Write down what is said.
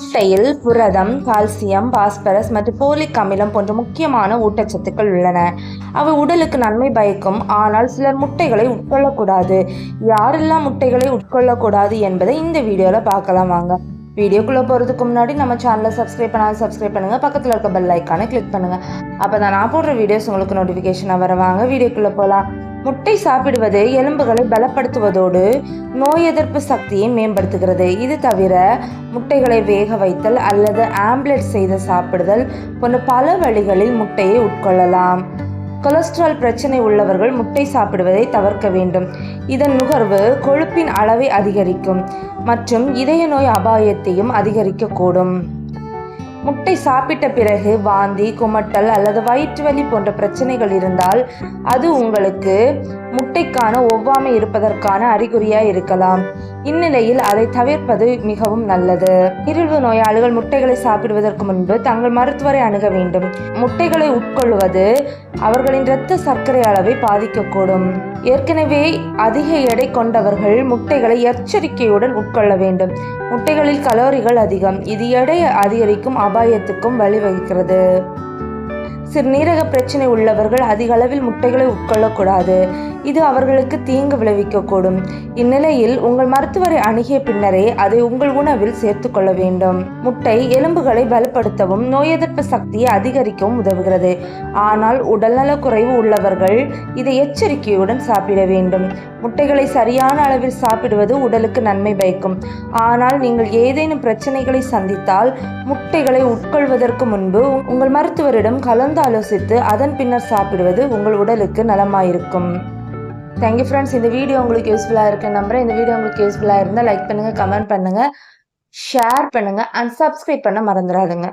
முட்டையில் புரதம் calcium phosphorus மற்றும் போலிக் அமிலம் போன்ற முக்கியமான ஊட்டச்சத்துக்கள் உள்ளன. அவை உடலுக்கு நன்மை பயக்கும். ஆனால் சிலர் முட்டைகளை உட்கொள்ளக்கூடாது. யாரெல்லாம் முட்டைகளை உட்கொள்ளக்கூடாது என்பதை இந்த வீடியோவில் பார்க்கலாம் வாங்க. வீடியோக்குள்ளே போகிறதுக்கு முன்னாடி நம்ம சேனலை சப்ஸ்கிரைப் பண்ணாலும் சப்ஸ்கிரைப் பண்ணுங்கள் பக்கத்தில் இருக்க பெல் ஐக்கானை கிளிக் பண்ணுங்கள் அப்போ தான் நான் போடுற வீடியோஸ் உங்களுக்கு நோட்டிஃபிகேஷனாக வரவாங்க வீடியோக்குள்ளே போகலாம் முட்டை சாப்பிடுவது எலும்புகளை பலப்படுத்துவதோடு நோய் எதிர்ப்பு சக்தியை மேம்படுத்துகிறது. இது தவிர முட்டைகளை வேக வைத்தல் அல்லது ஆம்லெட் செய்து சாப்பிடுதல் போன்ற பல வழிகளில் முட்டையை உட்கொள்ளலாம். கொலஸ்ட்ரால் பிரச்சனை உள்ளவர்கள் முட்டை சாப்பிடுவதை தவிர்க்க வேண்டும். இதன் நுகர்வு கொழுப்பின் அளவை அதிகரிக்கும் மற்றும் இதய நோய் அபாயத்தையும் அதிகரிக்கக்கூடும். முட்டை சாப்பிட்ட பிறகு வாந்தி குமட்டல் அல்லது வயிற்று வலி போன்ற பிரச்சனைகள் இருந்தால் அது உங்களுக்கு முட்டைக்கான ஒவ்வாமை இருப்பதற்கான அறிகுறியாக இருக்கலாம். இந்நிலையில் அதை தவிர்ப்பது மிகவும் நல்லது. இருள்வு நோயாளிகள் முட்டைகளை சாப்பிடுவதற்கு முன்பு தங்கள் மருத்துவரை அணுக வேண்டும். முட்டைகளை உட்கொள்வது அவர்களின் இரத்த சர்க்கரை அளவை பாதிக்கக்கூடும். ஏற்கனவே அதிக எடை கொண்டவர்கள் முட்டைகளை எச்சரிக்கையுடன் உட்கொள்ள வேண்டும். முட்டைகளில் கலோரிகள் அதிகம். இது எடை அதிகரிக்கும் அபாயத்துக்கும் வழிவகுக்கிறது சிறுநீரக பிரச்சனை உள்ளவர்கள் அதிக அளவில் முட்டைகளை உட்கொள்ளக்கூடாது. இது அவர்களுக்கு தீங்கு விளைவிக்கக்கூடும். இந்நிலையில் உங்கள் மருத்துவரை அணுகிய பின்னரே அதை உங்கள் உணவில் சேர்த்து கொள்ள வேண்டும். முட்டை எலும்புகளை பலப்படுத்தவும் நோய் எதிர்ப்பு சக்தியை அதிகரிக்கவும் உதவுகிறது. ஆனால் உடல்நல குறைவு உள்ளவர்கள் இதை எச்சரிக்கையுடன் சாப்பிட வேண்டும். முட்டைகளை சரியான அளவில் சாப்பிடுவது உடலுக்கு நன்மை பயக்கும். ஆனால் நீங்கள் ஏதேனும் பிரச்சனைகளை சந்தித்தால் முட்டைகளை உட்கொள்வதற்கு முன்பு உங்கள் மருத்துவரிடம் கலந்து ஆலோசித்து அதன் பின்னர் சாப்பிடுவது உங்கள் உடலுக்கு நலமாயிருக்கும். தேங்க்யூ ஃப்ரெண்ட்ஸ் இந்த வீடியோ உங்களுக்கு யூஸ்ஃபுல்லாக இருக்குன்னு நம்புறேன். இந்த வீடியோ உங்களுக்கு யூஸ்ஃபுல்லாக இருந்தால் லைக் பண்ணுங்கள் கமெண்ட் பண்ணுங்கள் ஷேர் பண்ணுங்கள் அண்ட் சப்ஸ்கிரைப் பண்ண மறந்துடாதுங்க.